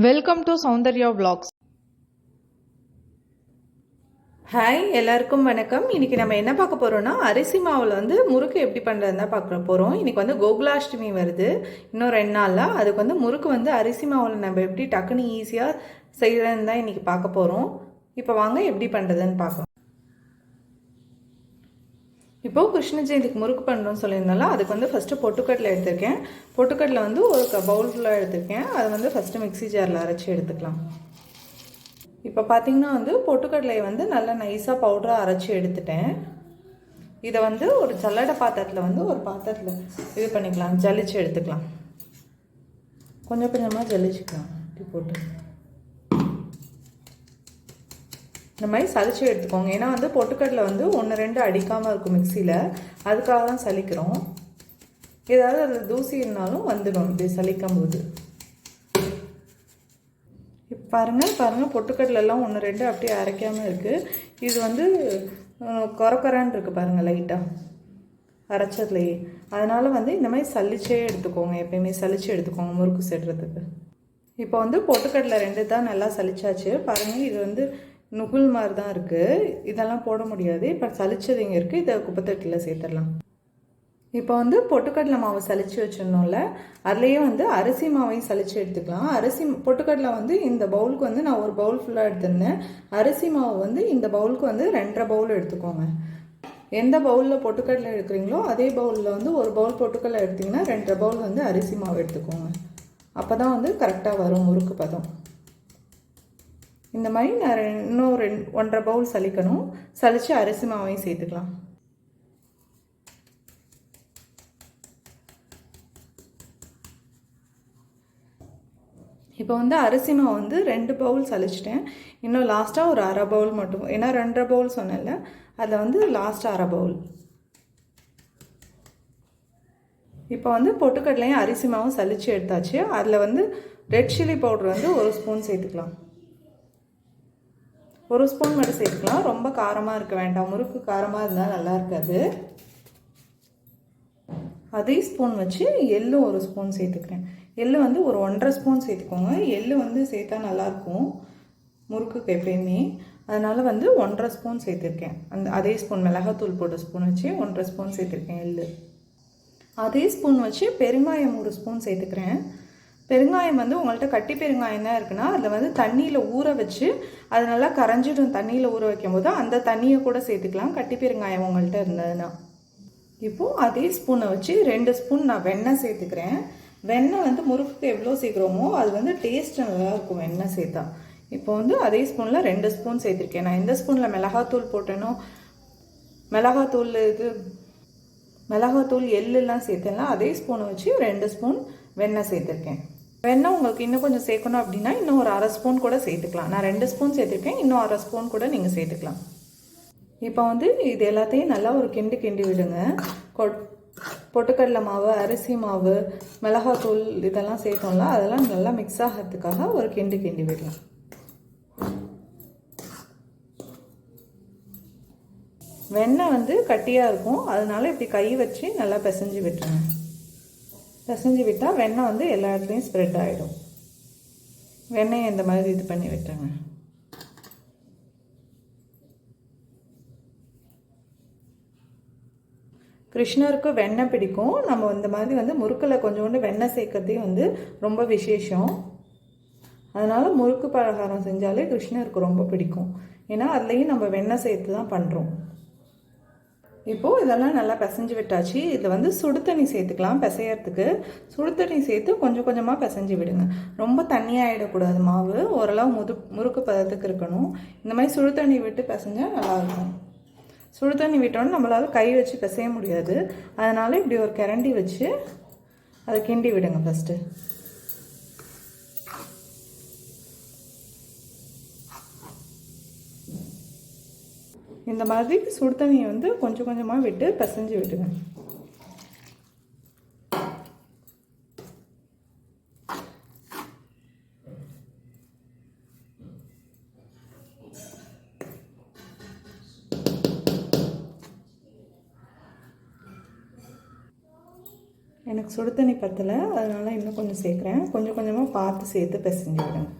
Welcome to Soundarya vlogs. Hi எல்லாருக்கும் வணக்கம். இன்னைக்கு நம்ம என்ன பார்க்க போகிறோம்னா அரிசி மாவில் வந்து முறுக்கு எப்படி பண்ணுறதுன்னு தான் பார்க்க போகிறோம் இன்னைக்கு வந்து கோகுலாஷ்டமி வருது. இன்னும் ரெண்டு நாளில் அதுக்கு வந்து முறுக்கு வந்து அரிசி மாவில் நம்ம எப்படி டக்குன்னு ஈஸியாக செய்கிறதுன்னு தான் இன்னைக்கு பார்க்க போகிறோம் இப்போ வாங்க எப்படி பண்ணுறதுன்னு பார்க்கலாம். இப்போ கிருஷ்ண ஜெயந்திக்கு முறுக்கு பண்ணுறோம்னு சொல்லியிருந்தாலும் அதுக்கு வந்து ஃபஸ்ட்டு பொட்டுக்கடலை எடுத்திருக்கேன். பொட்டுக்கடலை வந்து ஒரு பவுல் ஃபுல்லாக எடுத்திருக்கேன். அதை வந்து ஃபஸ்ட்டு மிக்ஸி ஜாரில் அரைச்சி எடுத்துக்கலாம். இப்போ பார்த்தீங்கன்னா வந்து பொட்டுக்கடலையை வந்து நல்லா நைஸாக பவுடராக அரைச்சி எடுத்துட்டேன். இதை வந்து ஒரு சல்லடை பாத்திரத்தில் வந்து ஒரு பாத்திரத்தில் இது பண்ணிக்கலாம் ஜலிச்சு எடுத்துக்கலாம். கொஞ்சம் கொஞ்சமாக ஜலிச்சுக்கலாம். இப்படி போட்டு. இந்த மாதிரி சலிச்சு எடுத்துக்கோங்க. ஏன்னா வந்து பொட்டுக்கடலை வந்து ஒன்று ரெண்டு அடிக்காமல் இருக்கும் மிக்சியில். அதுக்காக தான் சலிக்கிறோம் ஏதாவது அதில் தூசி இருந்தாலும் வந்துடும் இப்படி சலிக்கும் போது. இப்போ பாருங்கள் பாருங்கள் பொட்டுக்கடலெல்லாம் ஒன்று ரெண்டு அப்படியே அரைக்காமல் இருக்குது இது வந்து குறக்குறான்னு இருக்குது பாருங்கள் லைட்டாக அரைச்சதுலையே. அதனால் வந்து இந்த மாதிரி சலிச்சே எடுத்துக்கோங்க. எப்பயுமே சலிச்சு எடுத்துக்கோங்க முறுக்கு செடுறதுக்கு இப்போ வந்து பொட்டுக்கடலை ரெண்டு தான் நல்லா சலிச்சாச்சு பாருங்கள் இது வந்து நுகுல் மாதிரி தான் இருக்குது இதெல்லாம் போட முடியாது. இப்போ சளிச்சது இங்கே இருக்குது இதை குப்பைத்தட்டில் சேர்த்துடலாம். இப்போ வந்து பொட்டுக்கடலை மாவு சளிச்சு வச்சிடணும்ல. அதுலேயே வந்து அரிசி மாவையும் சளிச்சு எடுத்துக்கலாம். அரிசி பொட்டுக்கடலை வந்து இந்த பவுலுக்கு வந்து நான் ஒரு பவுல் ஃபுல்லாக எடுத்திருந்தேன். அரிசி மாவு வந்து இந்த பவுலுக்கு வந்து ரெண்டரை பவுல் எடுத்துக்கோங்க. எந்த பவுலில் பொட்டுக்கடலை எடுக்கிறீங்களோ அதே பவுலில் வந்து ஒரு பவுல் பொட்டுக்கடலை எடுத்திங்கன்னா ரெண்டரை பவுல் வந்து அரிசி மாவு எடுத்துக்கோங்க. அப்போ தான் வந்து கரெக்டாக வரும் முறுக்கு பதம். இந்த மாதிரி நான் இன்னும் ரெண்டு ஒன்றரை பவுல் சலிக்கணும். சலித்து அரிசி மாவையும் சேர்த்துக்கலாம். இப்போ வந்து அரிசி மாவு வந்து ரெண்டு பவுல் சலிச்சிட்டேன். இன்னும் லாஸ்ட்டாக ஒரு அரை பவுல் மட்டும். ஏன்னா ரெண்டரை பவுல் சொன்னேன்ல அதில் வந்து லாஸ்ட்டாக அரை பவுல் இப்போ வந்து பொட்டுக்கடலையும் அரிசி மாவும் சலித்து எடுத்தாச்சு. அதில் வந்து ரெட் சில்லி பவுடர் வந்து ஒரு ஸ்பூன் சேர்த்துக்கலாம். ஒரு ஸ்பூன் மட்டும் சேர்த்துக்கலாம். ரொம்ப காரமாக இருக்க வேண்டாம். முறுக்கு காரமாக இருந்தால் நல்லா இருக்காது. அதே ஸ்பூன் வச்சு எள்ளு ஒரு ஸ்பூன் சேர்த்துக்கிறேன். எள்ளு வந்து ஒரு ஒன்றரை ஸ்பூன் சேர்த்துக்கோங்க. எள்ளு வந்து சேர்த்தா நல்லாயிருக்கும் முறுக்குக்கு எப்பயுமே. அதனால் வந்து ஒன்றரை ஸ்பூன் சேர்த்துருக்கேன். அந்த அதே ஸ்பூன் மிளகாத்தூள் போட்ட ஸ்பூன் வச்சு ஒன்றரை ஸ்பூன் சேர்த்துருக்கேன் எள்ளு. அதே ஸ்பூன் வச்சு பெருங்காயம் ஒரு ஸ்பூன் சேர்த்துக்கிறேன். பெருங்காயம் வந்து உங்கள்கிட்ட கட்டி பெருங்காயம் தான் இருக்குன்னா அதில் வந்து தண்ணியில் ஊற வச்சு அது நல்லா கரைஞ்சிடும் தண்ணியில் ஊற வைக்கும் போது அந்த தண்ணியை கூட சேர்த்துக்கலாம். கட்டி பெருங்காயம் உங்கள்கிட்ட இருந்ததுன்னா. இப்போது அதே ஸ்பூனை வச்சு ரெண்டு ஸ்பூன் நான் வெண்ணெய் சேர்த்துக்கிறேன். வெண்ணெய் வந்து முறுக்குக்கு எவ்வளோ சேர்க்குறோமோ அது வந்து டேஸ்ட் நல்லா இருக்கும் வெண்ணெய் சேர்த்தா. இப்போ வந்து அதே ஸ்பூனில் ரெண்டு ஸ்பூன் சேர்த்துருக்கேன். நான் எந்த ஸ்பூனில் மிளகாத்தூள் போட்டேனோ மிளகாத்தூள் இது மிளகாத்தூள் எள்ளுலாம் சேர்த்தேன்ல அதே ஸ்பூனை வச்சு ரெண்டு ஸ்பூன் வெண்ணெய் சேர்த்துருக்கேன். வெண்ணெய் உங்களுக்கு இன்னும் கொஞ்சம் சேர்க்கணும் அப்படின்னா இன்னும் ஒரு அரை ஸ்பூன் கூட சேர்த்துக்கலாம். நான் ரெண்டு ஸ்பூன் சேர்த்துருக்கேன் இன்னும் அரை ஸ்பூன் கூட நீங்கள் சேர்த்துக்கலாம். இப்போ வந்து இது எல்லாத்தையும் நல்லா ஒரு கிண்டி கிண்டி விடுங்க. கொட் பொட்டுக்கடலை மாவு அரிசி மாவு மிளகாத்தூள் இதெல்லாம் சேர்த்தோம்ல அதெல்லாம் நல்லா மிக்ஸ் ஆகிறதுக்காக ஒரு கிண்டி கிண்டி விடலாம். வெண்ணெய் வந்து கட்டியாக இருக்கும். அதனால இப்படி கை வச்சு நல்லா பிசைஞ்சு விட்டுருங்க. பிசைஞ்சு விட்டால் வெண்ணெய் வந்து எல்லா இடத்துலையும் ஸ்ப்ரெட் ஆகிடும் வெண்ணெயை இந்த மாதிரி இது பண்ணி விட்டுருங்க. கிருஷ்ணருக்கு வெண்ணெய் பிடிக்கும். நம்ம இந்த மாதிரி வந்து முறுக்கில் கொஞ்சோண்டு வெண்ணெய் சேர்க்கறதே வந்து ரொம்ப விசேஷம். அதனால் முறுக்கு பலகாரம் செஞ்சாலே கிருஷ்ணருக்கு ரொம்ப பிடிக்கும். ஏன்னா அதுலேயும் நம்ம வெண்ணெய் சேர்த்து தான் பண்ணுறோம் இப்போது இதெல்லாம் நல்லா பிசைஞ்சு விட்டாச்சு. இதில் வந்து சுடு தண்ணி சேர்த்துக்கலாம் பிசையறதுக்கு. சுடு தண்ணி சேர்த்து கொஞ்சம் கொஞ்சமாக பிசைஞ்சு விடுங்க. ரொம்ப தண்ணியாகிடக்கூடாது மாவு. ஓரளவு முது முறுக்கு பதத்துக்கு இருக்கணும். இந்த மாதிரி சுடு தண்ணி விட்டு பிசைஞ்சால் நல்லாயிருக்கும் சுடு தண்ணி விட்டோன்னு நம்மளால் கை வச்சு பிசைய முடியாது. அதனால் இப்படி ஒரு கரண்டி வச்சு அதை கிண்டி விடுங்க ஃபஸ்ட்டு இந்த மாதிரி சுடு தண்ணியை வந்து கொஞ்சம் கொஞ்சமாக விட்டு பிசைஞ்சு விட்டுங்க எனக்கு சுடு தண்ணி பத்தலை அதனால் இன்னும் கொஞ்சம் சேர்க்குறேன். கொஞ்சம் கொஞ்சமாக பார்த்து சேர்த்து பிசைஞ்சு விடுங்க.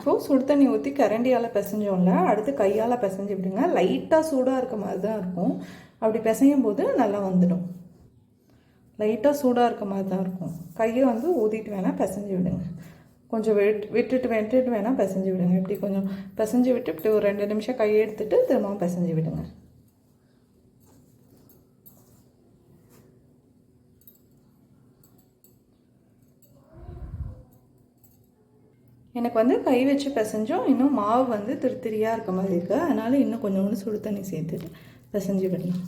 இப்போது சுடு தண்ணி ஊற்றி கரண்டியால் பிசைஞ்சோம்ல அடுத்து கையால் பிசைஞ்சு விடுங்க. லைட்டாக சூடாக இருக்க மாதிரி தான் இருக்கும். அப்படி பிசையும் போது நல்லா வந்துடும். லைட்டாக சூடாக இருக்க மாதிரி தான் இருக்கும். கையை வந்து ஊதிட்டு வேணால் பிசைஞ்சு விடுங்க. கொஞ்சம் விட் விட்டுட்டு விட்டுட்டு வேணால் பிசைஞ்சு விடுங்க. இப்படி கொஞ்சம் பிசைஞ்சு விட்டு இப்படி ஒரு ரெண்டு நிமிஷம் கையை எடுத்துகிட்டு திரும்பவும் பிசைஞ்சு விடுங்க. எனக்கு வந்து கை வச்சு பிசைஞ்சோம் இன்னும் மாவு வந்து திருத்திரியாக இருக்க மாதிரி இருக்குது அதனால் இன்னும் கொஞ்சோண்டு சுடு தண்ணி சேர்த்துட்டு பிசைஞ்சு விடலாம்.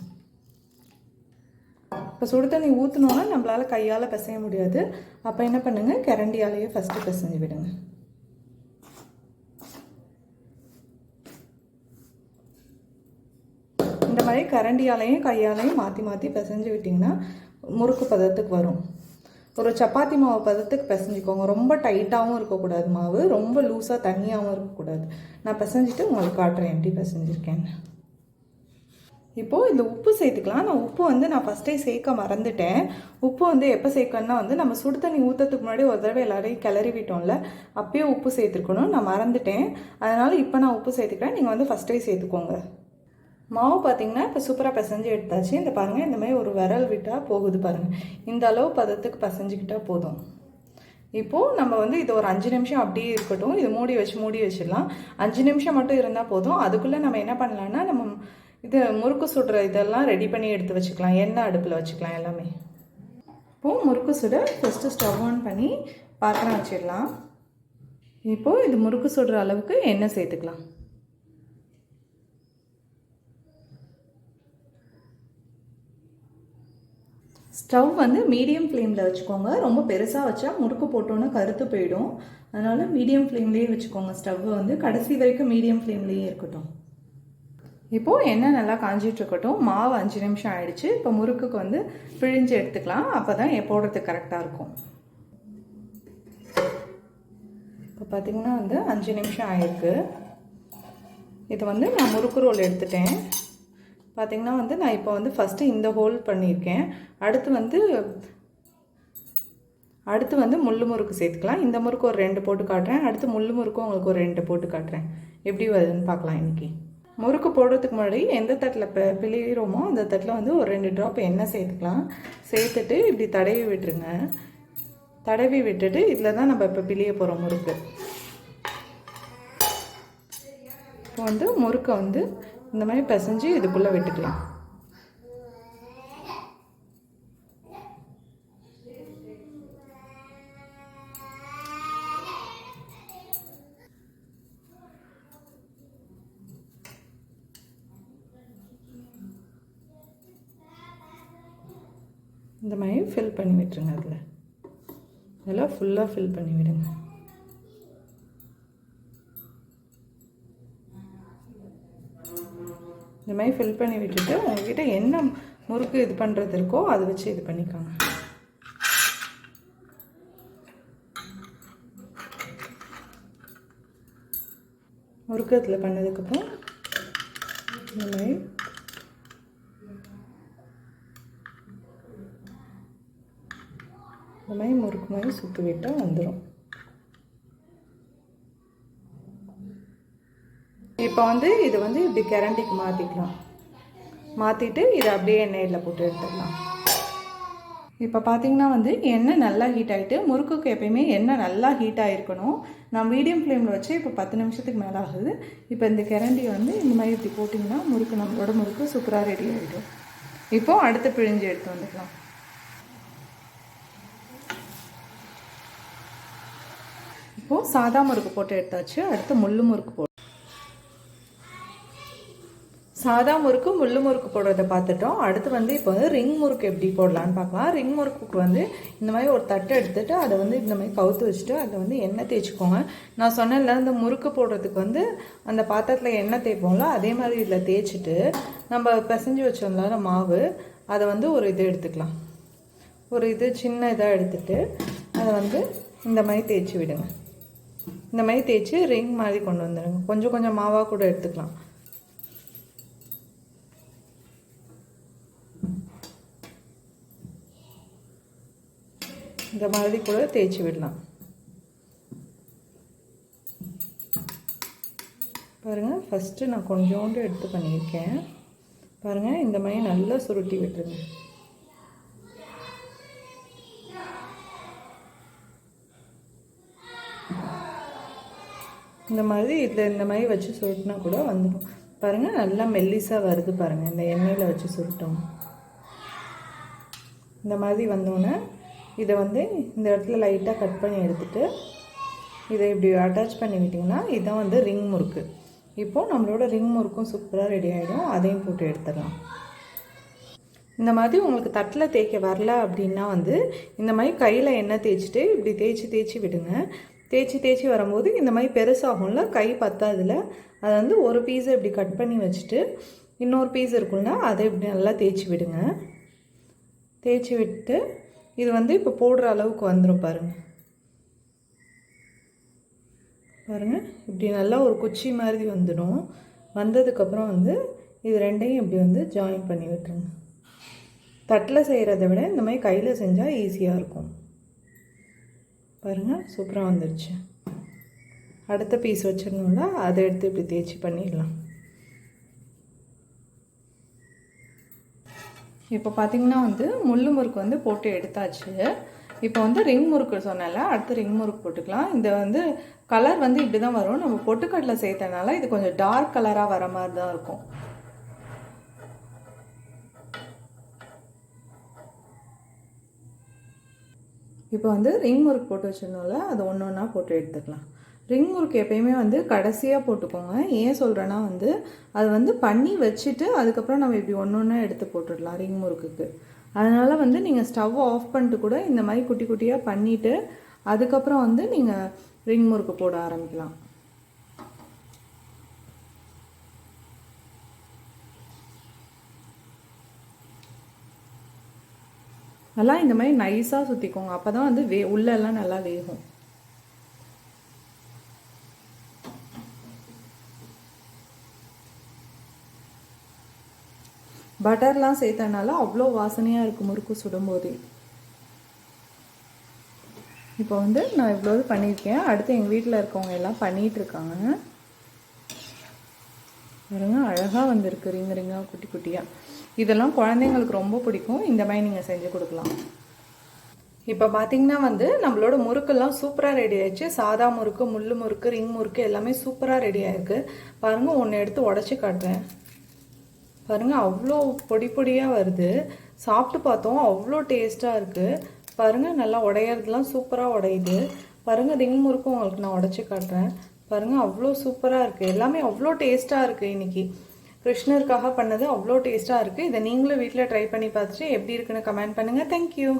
இப்போ சுடு தண்ணி ஊற்றினோன்னா நம்மளால் கையால் பிசைய முடியாது. அப்போ என்ன பண்ணுங்கள் கரண்டியாலேயே ஃபஸ்ட்டு பிசைஞ்சு விடுங்க. இந்த மாதிரி கரண்டியாலையும் கையாலையும் மாற்றி மாற்றி பிசைஞ்சு விட்டிங்கன்னா முறுக்கு பதத்துக்கு வரும். ஒரு சப்பாத்தி மாவு பதத்துக்கு பிசைஞ்சிக்கோங்க. ரொம்ப டைட்டாகவும் இருக்கக்கூடாது மாவு. ரொம்ப லூஸாக தண்ணியாகவும் இருக்கக்கூடாது. நான் பிசைஞ்சிட்டு உங்களுக்கு காட்டுறேன். எப்படி பிசைஞ்சிருக்கேன் இப்போது இந்த உப்பு சேர்த்துக்கலாம். நான் உப்பு வந்து நான் ஃபஸ்ட்டே சேர்க்க மறந்துட்டேன். உப்பு வந்து எப்போ சேர்க்கணும்னா வந்து நம்ம சுடு தண்ணி ஊற்றுறதுக்கு முன்னாடி ஒரு தடவை எல்லாரையும் கிளறி விட்டோம்ல அப்பயே உப்பு சேர்த்துருக்கணும். நான் மறந்துட்டேன். அதனால் இப்போ நான் உப்பு சேர்த்துக்கிறேன். நீங்கள் வந்து ஃபஸ்ட்டே சேர்த்துக்கோங்க. மாவு பார்த்தீங்கன்னா இப்போ சூப்பராக பிசைஞ்சு எடுத்தாச்சு. இந்த பாருங்கள் இந்த மாதிரி ஒரு விரல் விட்டால் போகுது பாருங்கள் இந்த அளவு பதத்துக்கு பிசைஞ்சிக்கிட்டால் போதும். இப்போது நம்ம வந்து இது ஒரு அஞ்சு நிமிஷம் அப்படியே இருக்கட்டும். இது மூடி வச்சு மூடி வச்சிடலாம். அஞ்சு நிமிஷம் மட்டும் இருந்தால் போதும். அதுக்குள்ளே நம்ம என்ன பண்ணலான்னா நம்ம இது முறுக்கு சுடுற இதெல்லாம் ரெடி பண்ணி எடுத்து வச்சுக்கலாம். எண்ணெய் அடுப்பில் வச்சுக்கலாம் எல்லாமே. இப்போது முறுக்கு சுட ஃபஸ்ட்டு ஸ்டவ் ஆன் பண்ணி பாத்திரம் வச்சிடலாம். இப்போது இது முறுக்கு சுடுற அளவுக்கு எண்ணெய் சேர்த்துக்கலாம். ஸ்டவ் வந்து மீடியம் ஃப்ளேமில் வச்சுக்கோங்க. ரொம்ப பெருசாக வச்சா முறுக்கு போட்டோன்னே கருத்து போயிடும். அதனால் மீடியம் ஃப்ளேம்லேயே வச்சுக்கோங்க. ஸ்டவ் வந்து கடைசி வரைக்கும் மீடியம் ஃப்ளேம்லேயே இருக்கட்டும். இப்போது எண்ணெய் நல்லா காஞ்சிட்ருக்கட்டும் மாவு அஞ்சு நிமிஷம் ஆயிடுச்சு. இப்போ முறுக்குக்கு வந்து பிழிஞ்சு எடுத்துக்கலாம். அப்போ தான் போடுறதுக்கு கரெக்டாக இருக்கும். இப்போ பார்த்தீங்கன்னா வந்து அஞ்சு நிமிஷம் ஆயிருக்கு. இது வந்து நான் முறுக்கு ரோல் எடுத்துட்டேன். பார்த்திங்கன்னா வந்து நான் இப்போ வந்து ஃபஸ்ட்டு இந்த ஹோல் பண்ணியிருக்கேன். அடுத்து வந்து அடுத்து வந்து முள்ளு முறுக்கு சேர்த்துக்கலாம். இந்த முறுக்கு ஒரு ரெண்டு போட்டு காட்டுறேன். அடுத்து முள்ளு முறுக்கும் உங்களுக்கு ஒரு ரெண்டு போட்டு காட்டுறேன். எப்படி வருதுன்னு பார்க்கலாம் இன்றைக்கி முறுக்கு போடுறதுக்கு முன்னாடி எந்த தட்டில் இப்போ பிழிகிறோமோ அந்த தட்டில் வந்து ஒரு ரெண்டு ட்ராப் எண்ணெய் சேர்த்துக்கலாம். சேர்த்துட்டு இப்படி தடவி விட்டுருங்க. தடவி விட்டுட்டு இதில் தான் நம்ம இப்போ பிழிய போகிறோம் முறுக்கு. இப்போ வந்து முறுக்கை வந்து இந்த மாதிரி பிசைஞ்சு இதுக்குள்ளே விட்டுக்கலாம். இந்த மாதிரி ஃபில் பண்ணி விட்டுருங்க அதில். இதெல்லாம் ஃபுல்லாக ஃபில் பண்ணி விடுங்க. இந்த மாதிரி ஃபில் பண்ணி விட்டுட்டு உங்ககிட்ட என்ன முறுக்கு இது பண்ணுறது இருக்கோ அதை வச்சு இது பண்ணிக்கோங்க. முறுக்கு அதில் பண்ணதுக்கப்புறம் இந்த மாதிரி இந்த மாதிரி முறுக்கு மாதிரி சுற்றி விட்டால் வந்துடும் இப்போ வந்து இது வந்து இப்படி கரண்டிக்கு மாற்றிக்கலாம் மாற்றிட்டு இதை அப்படியே எண்ணெயில் போட்டு எடுத்துடலாம். இப்போ பார்த்தீங்கன்னா வந்து எண்ணெய் நல்லா ஹீட் ஆகிட்டு முறுக்குக்கு எப்பயுமே எண்ணெய் நல்லா ஹீட் ஆகிருக்கணும் நான் மீடியம் ஃப்ளேமில் வச்சு இப்போ பத்து நிமிஷத்துக்கு மேலே ஆகுது. இப்போ இந்த கரண்டி வந்து இந்த மாதிரி இப்படி போட்டிங்கன்னா முறுக்கு நம்மளோட முறுக்கு சூப்பராக ரெடி ஆகிடும் இப்போது அடுத்து பிழிஞ்சு எடுத்து வந்துக்கலாம். இப்போது சாதா முறுக்கு போட்டு எடுத்தாச்சு. அடுத்து முள்ளு முறுக்கு போட்டு சாதா முறுக்கு முள்ளு முறுக்கு போடுறத பார்த்துட்டோம். அடுத்து வந்து இப்போ வந்து ரிங் முறுக்கு எப்படி போடலான்னு பார்க்கலாம். ரிங் முறுக்குக்கு வந்து இந்த மாதிரி ஒரு தட்டை எடுத்துட்டு அதை வந்து இந்த மாதிரி கவுத்து வச்சுட்டு அதை வந்து எண்ணெய் தேய்ச்சிக்கோங்க. நான் சொன்னேன்ல இந்த முறுக்கு போடுறதுக்கு வந்து அந்த பாத்திரத்தில் எண்ணெய் தேய்ப்போம்ல அதே மாதிரி இதில் தேய்ச்சிட்டு நம்ம பிசைஞ்சு வச்சோம்ல மாவு அதை வந்து ஒரு இது எடுத்துக்கலாம். ஒரு இது சின்ன இதாக எடுத்துட்டு அதை வந்து இந்த மாதிரி தேய்ச்சி விடுங்க. இந்த மாதிரி தேய்ச்சி ரிங் மாதிரி கொண்டு வந்துடுங்க கொஞ்சம் கொஞ்சம் மாவாக கூட எடுத்துக்கலாம். இந்த மாதிரி கூட தேய்ச்சி விடலாம். பாருங்கள் ஃபஸ்ட்டு நான் கொஞ்சோண்டு எடுத்து பண்ணியிருக்கேன். பாருங்கள் இந்த மாதிரி நல்லா சுருட்டி விட்டுருங்க. இந்த மாதிரி இதில் இந்த மாதிரி வச்சு சுருட்டினா கூட வந்துடும். பாருங்கள் நல்லா மெல்லிஸாக வருது பாருங்கள் இந்த எண்ணெயில் வச்சு சுருட்டோம். இந்த மாதிரி வந்தோன்னே இதை வந்து இந்த இடத்துல லைட்டாக கட் பண்ணி எடுத்துட்டு இதை இப்படி அட்டாச் பண்ணி விட்டிங்கன்னா இதுதான் வந்து ரிங் முறுக்கு. இப்போது நம்மளோட ரிங் முறுக்கும் சூப்பராக ரெடி ஆகிடும் அதையும் போட்டு எடுத்துடலாம். இந்த மாதிரி உங்களுக்கு தட்டில் தேய்க்க வரல அப்படின்னா வந்து இந்த மாதிரி கையில் எண்ணெய் தேய்ச்சிட்டு இப்படி தேய்ச்சி தேய்ச்சி விடுங்க. தேய்ச்சி தேய்ச்சி வரும்போது இந்த மாதிரி பெருசாகும்ல கை பத்தாதில் அதை வந்து ஒரு பீஸை இப்படி கட் பண்ணி வச்சுட்டு இன்னொரு பீஸ் இருக்கும்ல அதை இப்படி நல்லா தேய்ச்சி விடுங்க. தேய்ச்சி விட்டு இது வந்து இப்போ போடுற அளவுக்கு வந்துடும் பாருங்கள் பாருங்கள் இப்படி நல்லா ஒரு குச்சி மாதிரி வந்துடும் வந்ததுக்கப்புறம் வந்து இது ரெண்டையும் இப்படி வந்து ஜாயின் பண்ணி விட்டுருங்க. தட்டில் செய்கிறத விட இந்த மாதிரி கையில் செஞ்சால் ஈஸியாக இருக்கும். பாருங்கள் சூப்பராக வந்துடுச்சு அடுத்த பீஸ் வச்சிடணும்ல அதை எடுத்து இப்படி தேய்ச்சி பண்ணிடலாம். இப்போ பார்த்தீங்கன்னா வந்து முள்ளு முறுக்கு வந்து போட்டு எடுத்தாச்சு. இப்போ வந்து ரிங் முறுக்கு சொன்னால அடுத்து ரிங் முறுக்கு போட்டுக்கலாம். இந்த வந்து கலர் வந்து இப்படி தான் வரும். நம்ம பொட்டுக்கடலை சேர்த்தனால இது கொஞ்சம் டார்க் கலராக வர மாதிரி தான் இருக்கும். இப்போ வந்து ரிங் முறுக்கு போட்டு வச்சிருந்தோம்ல அது ஒன்று ஒன்றா போட்டு எடுத்துக்கலாம். ரிங் முறுக்கு எப்பயுமே வந்து கடைசியாக போட்டுக்கோங்க. ஏன் சொல்கிறேன்னா வந்து அது வந்து பண்ணி வச்சுட்டு அதுக்கப்புறம் நம்ம இப்படி ஒன்று ஒன்றா எடுத்து போட்டுடலாம் ரிங் முறுக்குக்கு. அதனால் வந்து நீங்கள் ஸ்டவ் ஆஃப் பண்ணிட்டு கூட இந்த மாதிரி குட்டி குட்டியாக பண்ணிவிட்டு அதுக்கப்புறம் வந்து நீங்கள் ரிங் முறுக்கு போட ஆரம்பிக்கலாம். நல்லா இந்த மாதிரி நைஸாக சுற்றிக்கோங்க அப்போ தான் வந்து வே உள்ளெல்லாம் நல்லா வேகும். பட்டர்லாம் சேர்த்தனால அவ்வளோ வாசனையாக இருக்கும் முறுக்கு சுடும்போதே. இப்போ வந்து நான் இவ்வளோ பண்ணியிருக்கேன். அடுத்து எங்கள் வீட்டில் இருக்கவங்க எல்லாம் பண்ணிகிட்ருக்காங்க பாருங்க அழகாக வந்திருக்கு. ரிங்க ரிங்காக குட்டி குட்டியாக இதெல்லாம் குழந்தைங்களுக்கு ரொம்ப பிடிக்கும். இந்த மாதிரி நீங்கள் செஞ்சு கொடுக்கலாம். இப்போ பார்த்தீங்கன்னா வந்து நம்மளோட முறுக்கெல்லாம் சூப்பராக ரெடி ஆயிடுச்சு. சாதா முறுக்கு முள்ளு முறுக்கு ரிங் முறுக்கு எல்லாமே சூப்பராக ரெடி ஆயிருக்கு. பாருங்கள் ஒன்று எடுத்து உடச்சி காட்டுறேன். பாருங்கள் அவ்வளோ பொடி பொடியாக வருது. சாப்பிட்டு பார்த்தோம் அவ்வளோ டேஸ்ட்டாக இருக்குது பாருங்கள் நல்லா உடையறதுலாம் சூப்பராக உடையுது. பாருங்கள் ரிங் முறுக்கும் உங்களுக்கு நான் உடச்சி காட்டுறேன். பாருங்கள் அவ்வளோ சூப்பராக இருக்குது எல்லாமே அவ்வளோ டேஸ்ட்டாக இருக்குது இன்றைக்கி கிருஷ்ணருக்காக பண்ணது அவ்வளோ டேஸ்ட்டாக இருக்குது இதை நீங்களும் வீட்டில் ட்ரை பண்ணி பார்த்துட்டு எப்படி இருக்குன்னு கமெண்ட் பண்ணுங்கள் தேங்க்யூ